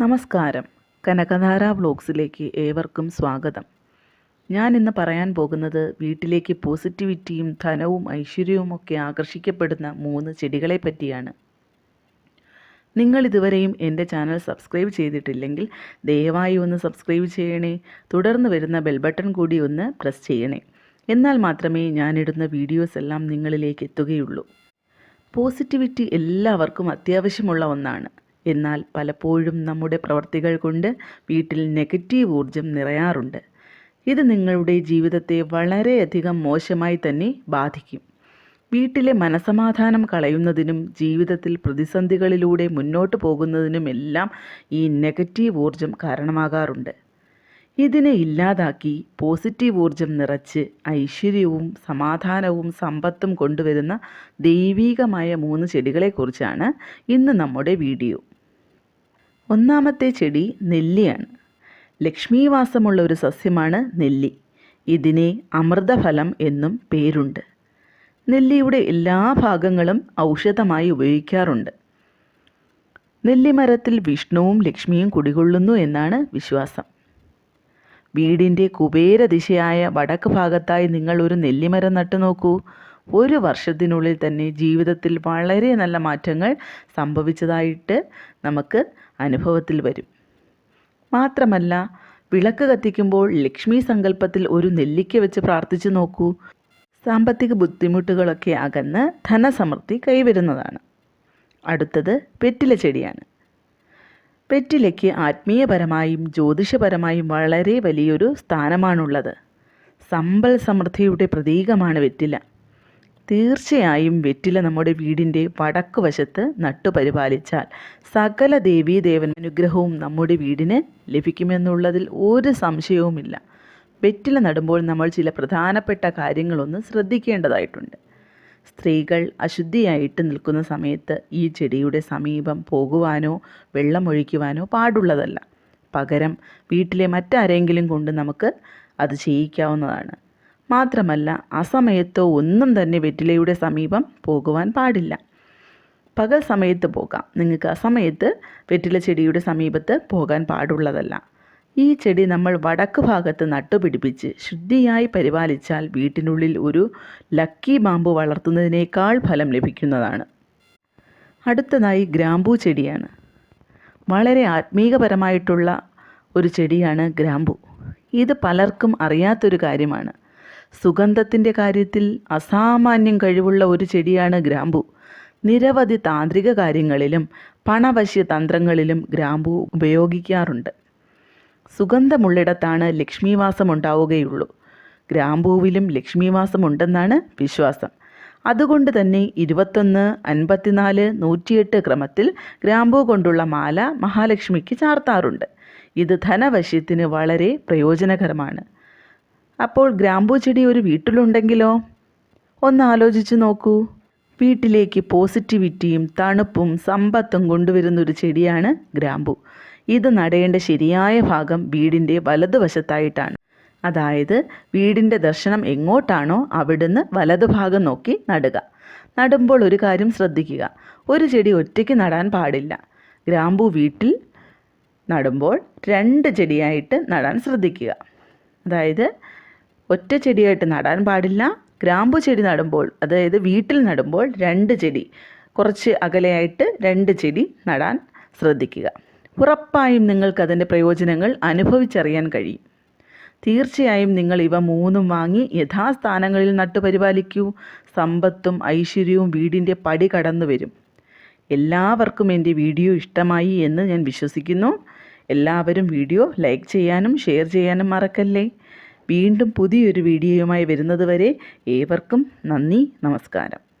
നമസ്കാരം. കനകധാര വ്ലോഗ്സിലേക്ക് ഏവർക്കും സ്വാഗതം. ഞാൻ ഇന്ന് പറയാൻ പോകുന്നത് വീട്ടിലേക്ക് പോസിറ്റിവിറ്റിയും ധനവും ഐശ്വര്യവും ഒക്കെ ആകർഷിക്കപ്പെടുന്ന മൂന്ന് ചെടികളെ പറ്റിയാണ്. നിങ്ങൾ ഇതുവരെയും എന്റെ ചാനൽ സബ്സ്ക്രൈബ് ചെയ്തിട്ടില്ലെങ്കിൽ ദയവായി ഒന്ന് സബ്സ്ക്രൈബ് ചെയ്യണേ. തുടർന്ന് വരുന്ന ബെൽ ബട്ടൺ കൂടി ഒന്ന് പ്രസ് ചെയ്യണേ. എന്നാൽ മാത്രമേ ഞാനിടുന്ന വീഡിയോസ് എല്ലാം നിങ്ങളിലേക്ക് എത്തുകയുള്ളൂ. പോസിറ്റിവിറ്റി എല്ലാവർക്കും അത്യാവശ്യമുള്ള ഒന്നാണ്. എന്നാൽ പലപ്പോഴും നമ്മുടെ പ്രവർത്തികൾ കൊണ്ട് വീട്ടിൽ നെഗറ്റീവ് ഊർജം നിറയാറുണ്ട്. ഇത് നിങ്ങളുടെ ജീവിതത്തെ വളരെയധികം മോശമായി തന്നെ ബാധിക്കും. വീട്ടിലെ മനസമാധാനം കളയുന്നതിനും ജീവിതത്തിൽ പ്രതിസന്ധികളിലൂടെ മുന്നോട്ട് പോകുന്നതിനുമെല്ലാം ഈ നെഗറ്റീവ് ഊർജം കാരണമാകാറുണ്ട്. ഇതിനെ ഇല്ലാതാക്കി പോസിറ്റീവ് ഊർജം നിറച്ച് ഐശ്വര്യവും സമാധാനവും സമ്പത്തും കൊണ്ടുവരുന്ന ദൈവീകമായ മൂന്ന് ചെടികളെക്കുറിച്ചാണ് ഇന്ന് നമ്മുടെ വീഡിയോ. ഒന്നാമത്തെ ചെടി നെല്ലിയാണ്. ലക്ഷ്മീവാസമുള്ള ഒരു സസ്യമാണ് നെല്ലി. ഇതിനെ അമൃതഫലം എന്നും പേരുണ്ട്. നെല്ലിയുടെ എല്ലാ ഭാഗങ്ങളും ഔഷധമായി ഉപയോഗിക്കാറുണ്ട്. നെല്ലിമരത്തിൽ വിഷ്ണുവും ലക്ഷ്മിയും കുടികൊള്ളുന്നു എന്നാണ് വിശ്വാസം. വീടിന്റെ കുബേര ദിശയായ വടക്ക് ഭാഗത്തായി നിങ്ങൾ ഒരു നെല്ലിമരം നട്ടു നോക്കൂ ഒരു വർഷത്തിനുള്ളിൽ തന്നെ ജീവിതത്തിൽ വളരെ നല്ല മാറ്റങ്ങൾ സംഭവിച്ചതായിട്ട് നമുക്ക് അനുഭവത്തിൽ വരും. മാത്രമല്ല വിളക്ക് കത്തിക്കുമ്പോൾ ലക്ഷ്മി സങ്കല്പത്തിൽ ഒരു നെല്ലിക്ക വെച്ച് പ്രാർത്ഥിച്ചു നോക്കൂ. സാമ്പത്തിക ബുദ്ധിമുട്ടുകളൊക്കെ അകന്ന് ധനസമൃദ്ധി കൈവരുന്നതാണ്. അടുത്തത് പെറ്റിലെ ചെടിയാണ്. പെറ്റിലയ്ക്ക് ആത്മീയപരമായും ജ്യോതിഷപരമായും വളരെ വലിയൊരു സ്ഥാനമാണുള്ളത്. സമ്പൽ സമൃദ്ധിയുടെ പ്രതീകമാണ് വെറ്റില തീർച്ചയായും വെറ്റില നമ്മുടെ വീടിന്റെ വടക്ക് വശത്ത് നട്ടുപരിപാലിച്ചാൽ സകല ദേവീദേവൻ അനുഗ്രഹവും നമ്മുടെ വീടിന് ലഭിക്കുമെന്നുള്ളതിൽ ഒരു സംശയവുമില്ല. വെറ്റില നടുമ്പോൾ നമ്മൾ ചില പ്രധാനപ്പെട്ട കാര്യങ്ങളൊന്ന് ശ്രദ്ധിക്കേണ്ടതായിട്ടുണ്ട്. സ്ത്രീകൾ അശുദ്ധിയായിട്ട് നിൽക്കുന്ന സമയത്ത് ഈ ചെടിയുടെ സമീപം പോകുവാനോ വെള്ളമൊഴിക്കുവാനോ പാടുള്ളതല്ല. പകരം വീട്ടിലെ മറ്റാരെങ്കിലും കൊണ്ട് നമുക്ക് അത് ചെയ്യിക്കാവുന്നതാണ്. മാത്രമല്ല ആ അസമയത്തോ ഒന്നും തന്നെ വെറ്റിലയുടെ സമീപം പോകുവാൻ പാടില്ല. പകൽ സമയത്ത് പോകാം. നിങ്ങൾക്ക് ആ സമയത്ത് വെറ്റില ചെടിയുടെ സമീപത്ത് പോകാൻ പാടുള്ളതല്ല. ഈ ചെടി നമ്മൾ വടക്ക് ഭാഗത്ത് നട്ടുപിടിപ്പിച്ച് ശുദ്ധിയായി പരിപാലിച്ചാൽ വീട്ടിനുള്ളിൽ ഒരു ലക്കി ബാമ്പു വളർത്തുന്നതിനേക്കാൾ ഫലം ലഭിക്കുന്നതാണ്. അടുത്തതായി ഗ്രാമ്പൂ ചെടിയാണ്. വളരെ ആത്മീകപരമായിട്ടുള്ള ഒരു ചെടിയാണ് ഗ്രാമ്പു. ഇത് പലർക്കും അറിയാത്തൊരു കാര്യമാണ്. സുഗന്ധത്തിന്റെ കാര്യത്തിൽ അസാമാന്യം കഴിവുള്ള ഒരു ചെടിയാണ് ഗ്രാമ്പു. നിരവധി താന്ത്രിക കാര്യങ്ങളിലും പണവശ്യ തന്ത്രങ്ങളിലും ഗ്രാമ്പു ഉപയോഗിക്കാറുണ്ട്. സുഗന്ധമുള്ളിടത്താണ് ലക്ഷ്മിവാസം ഉണ്ടാവുകയുള്ളൂ. ഗ്രാമ്പൂവിലും ലക്ഷ്മിവാസം ഉണ്ടെന്നാണ് വിശ്വാസം. അതുകൊണ്ട് തന്നെ ഇരുപത്തൊന്ന് അൻപത്തിനാല് നൂറ്റിയെട്ട് ക്രമത്തിൽ ഗ്രാമ്പൂ കൊണ്ടുള്ള മാല മഹാലക്ഷ്മിക്ക് ചാർത്താറുണ്ട്. ഇത് ധനവശ്യത്തിന് വളരെ പ്രയോജനകരമാണ്. അപ്പോൾ ഗ്രാമ്പൂ ചെടി ഒരു വീട്ടിലുണ്ടെങ്കിലോ? ഒന്ന് ആലോചിച്ച് നോക്കൂ. വീട്ടിലേക്ക് പോസിറ്റിവിറ്റിയും തണുപ്പും സമ്പത്തും കൊണ്ടുവരുന്ന ഒരു ചെടിയാണ് ഗ്രാമ്പൂ. ഇത് നടേണ്ട ശരിയായ ഭാഗം വീടിന്റെ വലതുവശത്തായിട്ടാണ്. അതായത് വീടിന്റെ ദർശനം എങ്ങോട്ടാണോ അവിടുന്ന് വലതുഭാഗം നോക്കി നടുക. നടുമ്പോൾ ഒരു കാര്യം ശ്രദ്ധിക്കുക. ഒരു ചെടി ഒറ്റയ്ക്ക് നടാൻ പാടില്ല. ഗ്രാമ്പൂ വീട്ടിൽ നടുമ്പോൾ രണ്ട് ചെടിയായിട്ട് നടാൻ ശ്രദ്ധിക്കുക. അതായത് ഒറ്റ ചെടിയായിട്ട് നടാൻ പാടില്ല. ഗ്രാമ്പു ചെടി നടുമ്പോൾ അതായത് വീട്ടിൽ നടുമ്പോൾ രണ്ട് ചെടി കുറച്ച് അകലെയായിട്ട് രണ്ട് ചെടി നടാൻ ശ്രദ്ധിക്കുക. ഉറപ്പായും നിങ്ങൾക്ക് അതിന്റെ പ്രയോജനങ്ങൾ അനുഭവിച്ചറിയാൻ കഴിയും. തീർച്ചയായും നിങ്ങൾ ഇവ മൂന്നും വാങ്ങി യഥാസ്ഥാനങ്ങളിൽ നട്ടുപരിപാലിക്കൂ സമ്പത്തും ഐശ്വര്യവും വീടിന്റെ പടി കടന്നു വരും. എല്ലാവർക്കും എന്റെ വീഡിയോ ഇഷ്ടമായി എന്ന് ഞാൻ വിശ്വസിക്കുന്നു. എല്ലാവരും വീഡിയോ ലൈക്ക് ചെയ്യാനും ഷെയർ ചെയ്യാനും മറക്കല്ലേ? വീണ്ടും പുതിയൊരു വീഡിയോയുമായി വരുന്നതുവരെ ഏവർക്കും നന്ദി നമസ്കാരം.